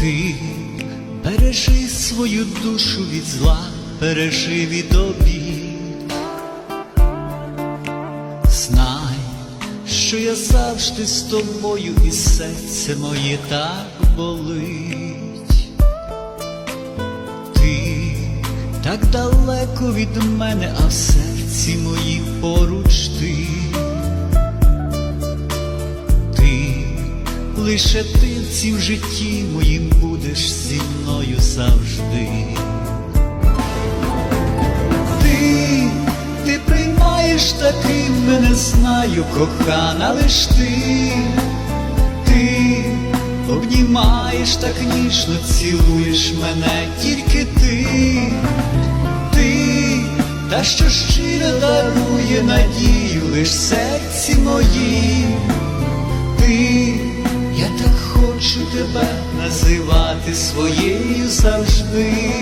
Ти бережи свою душу від зла, бережи від обід. Знай, що я завжди з тобою, і серце моє так болить. Ти так далеко від мене, а в серці моїм поруч лише ти в цім житті моїм будеш зі мною завжди. Ти, ти приймаєш таким, мене знаю, кохана, лиш ти, ти обнімаєш так ніжно, цілуєш мене, тільки ти, ти, та що щиро дарує надію лиш серці моїм. Тебе називати своєю завжди.